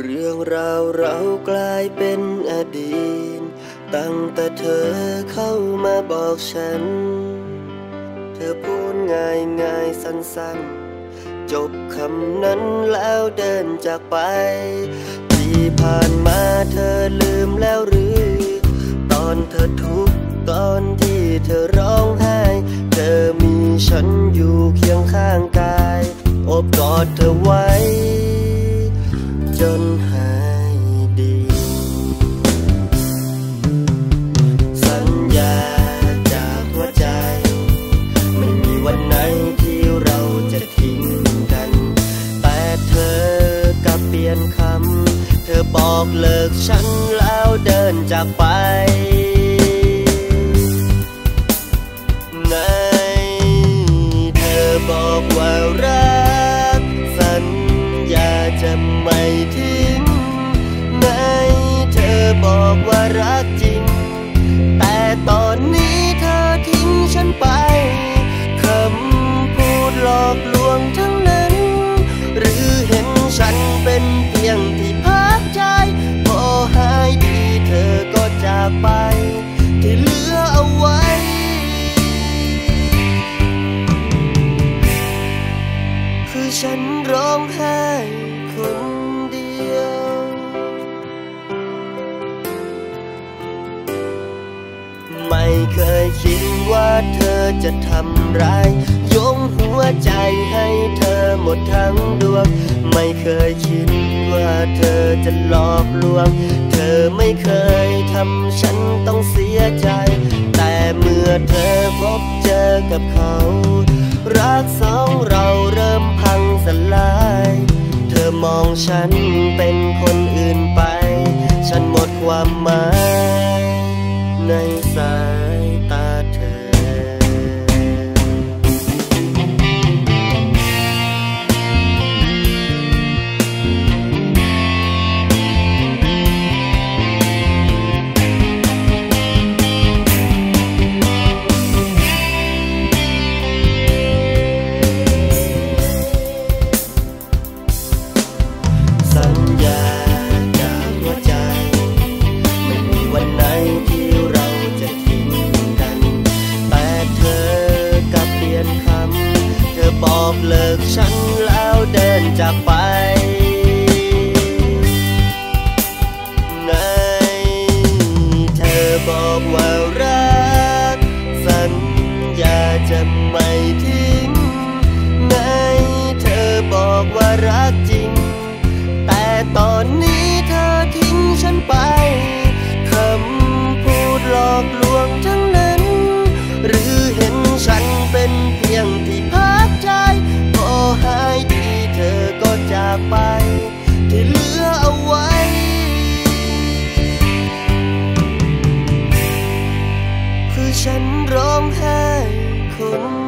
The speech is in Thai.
เรื่องราวเรากลายเป็นอดีต ตั้งแต่เธอเข้ามาบอกฉัน เธอพูดง่ายง่ายสั้นๆ จบคำนั้นแล้วเดินจากไป ที่ผ่านมาเธอลืมแล้วหรือ ตอนเธอทุกข์ตอนที่เธอร้องไห้ เธอมีฉันอยู่เคียงข้างกาย อบกอดเธอไว้ จนหายดี สัญญาจากหัวใจ ไม่มีวันไหนที่เราจะทิ้งกัน แต่เธอกลับเปลี่ยนคำ เธอบอกเลิกฉันแล้วเดินจากไป บอกว่ารักจริง แต่ตอนนี้เธอทิ้งฉันไป คำพูดหลอกลวงทั้งนั้น หรือเห็นฉันเป็นเพียงที่พักใจ พอหายดีเธอก็จากไป ที่เหลือเอาไว้คือฉันร้องไห้คน ไม่เคยคิดว่าเธอจะทำร้ายยงหัวใจให้เธอหมดทั้งดวง ไม่เคยคิดว่าเธอจะหลอกลวง เธอไม่เคยทำฉันต้องเสียใจ แต่เมื่อเธอพบเจอกับเขา รักสองเราเริ่มพังสลาย เธอมองฉันเป็นคนอื่นไป ฉันหมดความหมาย ฉันแล้วเดินจากไปไงเธอบอกว่ารัก สัญญาจะไม่ทิ้งไงเธอบอกว่ารักจริง แต่ตอนนี้เธอทิ้งฉันไป คำพูดหลอกลวง ฉันร้องไห้คน